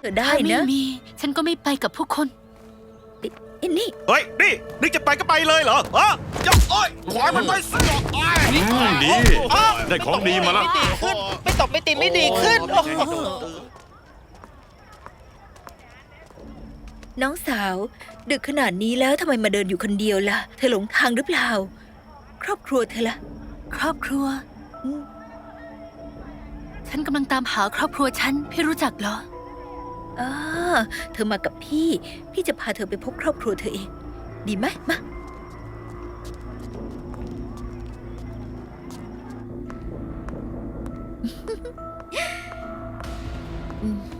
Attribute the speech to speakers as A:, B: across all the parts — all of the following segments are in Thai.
A: เธอได้
B: ถ้าไม่
A: นะ
B: มี ฉันก็ไม่ไปกับพวกคน
A: อินนี่
C: เฮ้ย นี่นึกจะไปก็ไปเลยเหรอฮะจะโอ้ยขวายมันไว้สิโอ้ย
D: อืมดี ได้ของดีมาแล้ว
E: ไม่ดีขึ้น ไม่ตบไม่ตีไม่ดีขึ้น โอ้โห
A: น้องสาว ดึกขนาดนี้แล้วทำไมมาเดินอยู่คนเดียวล่ะ เธอหลงทางหรือเปล่า ครอบครัวเธอล่ะ
B: ครอบครัว
A: อืม
B: ฉันกำลังตามหาครอบครัวฉัน พี่รู้จักเหรอ
A: อ่าเธอมากับพี่ พี่จะพาเธอไปพบครอบครัวเธอเอง ดีไหมมา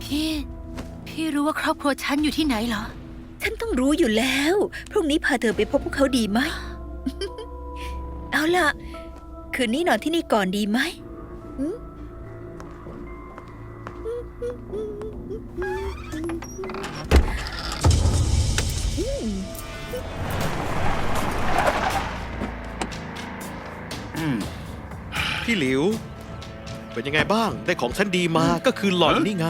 B: พี่ พี่รู้ว่าครอบครัวฉันอยู่ที่ไหนเหรอ
A: ฉันต้องรู้อยู่แล้ว พรุ่งนี้พาเธอไปพบพวกเขาดีไหม เอาล่ะ คืนนี้นอนที่นี่ก่อนดีไหมหืม
C: พี่หลิว เป็นยังไงบ้าง ได้ของฉันดีมาก็คือหล่อนนี่ไง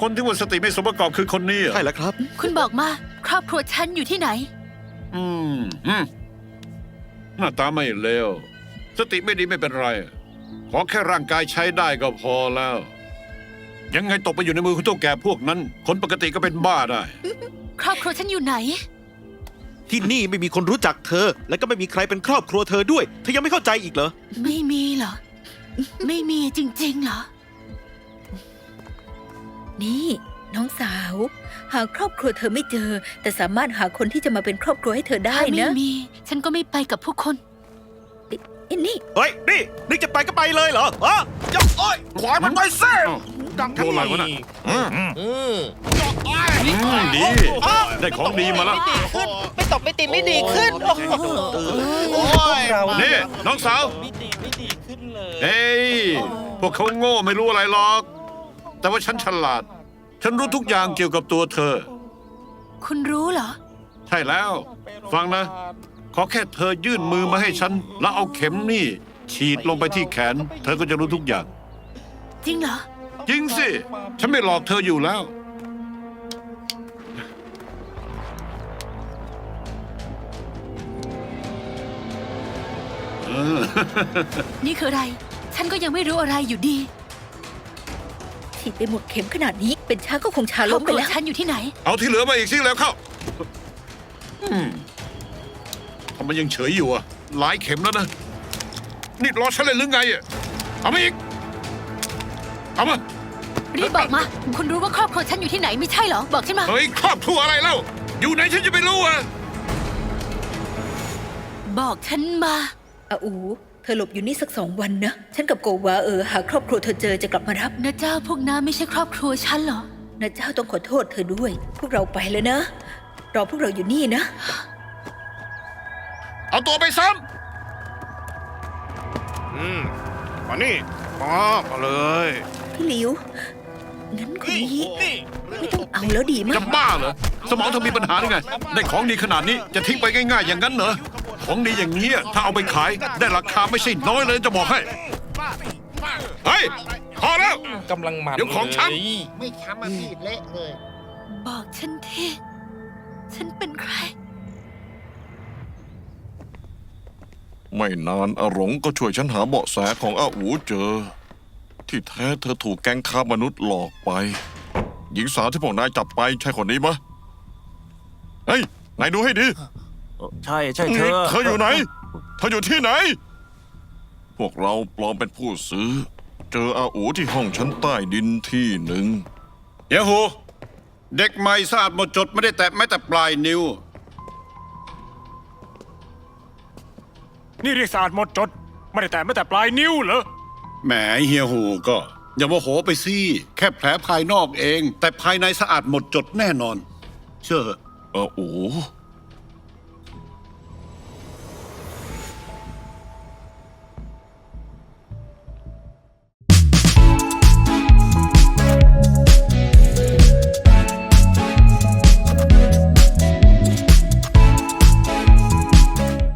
D: คนที่ว่าสติไม่สมประกอบคือคนนี้เหรอ
C: ใช่แล้วครับ
B: คุณบอกมา ครอบครัวฉันอยู่ที่ไหน
D: อืมอืมหน้าตาไม่เลวสติไม่ดีไม่เป็นไร ขอแค่ร่างกายใช้ได้ก็พอแล้ว ยังไงตกไปอยู่ในมือของตัวแก่พวกนั้น คนปกติก็เป็นบ้าได้
B: ครอบครัวฉันอยู่ไหน
C: ที่นี่ไม่มีคนรู้จักเธอ และก็ไม่มีใครเป็นครอบครัวเธอด้วย เธอยังไม่เข้าใจอีกเหรอ
B: ไม่มีเหรอ ไม่มีจริงๆเหรอ
A: นี่ น้องสาว หาครอบครัวเธอไม่เจอ แต่สามารถหาคนที่จะมาเป็นครอบครัวให้เธอได้
B: ถ้าไม่
A: นะ
B: มี ฉันก็ไม่ไปกับพวกคน
A: อินนี่
C: เฮ้ย นี่นึกจะไปก็ไปเลยเหรอฮะจะโอ้ยขวายมันไว้สิ
D: ดังโดนอะไรวะน่ะอืม
E: อืม
D: อืมดี ได้ของดีมาแล้ว
E: ไม่ดีขึ้น ไม่ตบไม่ตีไม่ดีขึ้น โอ้โห
C: โอ้ย
E: เรา
D: นี่ น้องสาว
E: ไม่ดีไม่ดีขึ้นเลย
D: เฮ้ย พวกเขาโง่ไม่รู้อะไรหรอก แต่ว่าฉันฉลาด ฉันรู้ทุกอย่างเกี่ยวกับตัวเธอ
B: คุณรู้เหรอ
D: ใช่แล้ว ฟังนะ ขอแค่เธอยื่นมือมาให้ฉัน แล้วเอาเข็มนี่ ฉีดลงไปที่แขน เธอก็จะรู้ทุกอย่าง
B: จริงเหรอ
D: จริงสิ ฉันไม่หลอกเธออยู่แล้วเออ
B: นี่คืออะไร ฉันก็ยังไม่รู้อะไรอยู่ดี
A: ฉีดไปหมดเข็มขนาดนี้ เป็นช้างก็คงชา
B: คร
A: ล้
B: อ
A: ม
B: บ
A: ไป
B: ครัว
A: แล้ว
B: ฉันอยู่ที่ไหน
D: เอาที่เหลือมาอีกสิแล้วเข้าอืมทำไมยังเฉยอยู่อะ หลายเข็มแล้วนะ นี่รอฉันเลยหรือไงอะ เอามาอีก เอามา
B: รีบบอกมา คุณรู้ว่าครอบครัวฉันอยู่ที่ไหนไม่ใช่เหรอ บอกฉันมา
D: เฮ้ยครอบครัวอะไรเล่า อยู่ไหนฉันจะไปรู้อะ
B: บอกฉันมา
A: อาอู เธอหลบอยู่นี่สักสองวันนะ ฉันกับโกวาเออหาครอบครัวเธอเจอจะกลับมารับ
B: นะเจ้าพวกน้าไม่ใช่ครอบครัวฉันเหรอ
A: นะเจ้าต้องขอโทษเธอด้วย พวกเราไปแล้วนะ รอพวกเราอยู่นี่นะ
D: เอาตัวไปซ้
C: อืมมานี่มามาเลย
A: พี่หลิว งั้นคนนี้ไม่ต้องเอาแล้วดีำมั้
D: จะ
A: ย
D: บ้าเหรอ สมองเธอมีปัญหาหรือไง ได้ของดีขนาดนี้จะทิ้งไปง่ายๆ อย่างนั้นเหรอ ของดีอย่างนี้ยถ้าเอาไปขายได้ราคาไม่ใช่น้อยเลยจะบอกให้ เฮ้ย พอแล้ว
E: กำลังมัน
D: เดี๋ยวของช้ำ
E: เลย
F: ไม่ช้ำมาพี่เละเลย
B: บอกฉันทีฉันเป็นใคร
G: ไม่นานอาหลงก็ช่วยฉันหาเบาะแสของอาอูเจอ ที่แท้เธอถูกแก๊งค้ามนุษย์หลอกไป หญิงสาวที่พวกนายจับไปใช่คนนี้มะเฮ้ยนายดูให้ดี
F: ใช่ใช่เธอ
G: เธออยู่ไหน เธออยู่ที่ไหน พวกเราปลอมเป็นผู้ซื้อ เจออาอูที่ห้องชั้นใต้ดินที่หนึ่ง
D: เดี๋ยวหูเด็กใหม่สะอาดหมดจดไม่ได้แตะแม้แต่ปลายนิ้ว
H: นี่เรียกสะอาดหมดจด ไม่ได้แต่ไม่แต่ปลายนิ้วเหรอ
D: แหมเฮียหูก็ อย่าโมโหไปสิแค่แผลภายนอกเอง แต่ภายในสะอาดหมดจดแน่นอน เชื่อเหอะ
G: อโอ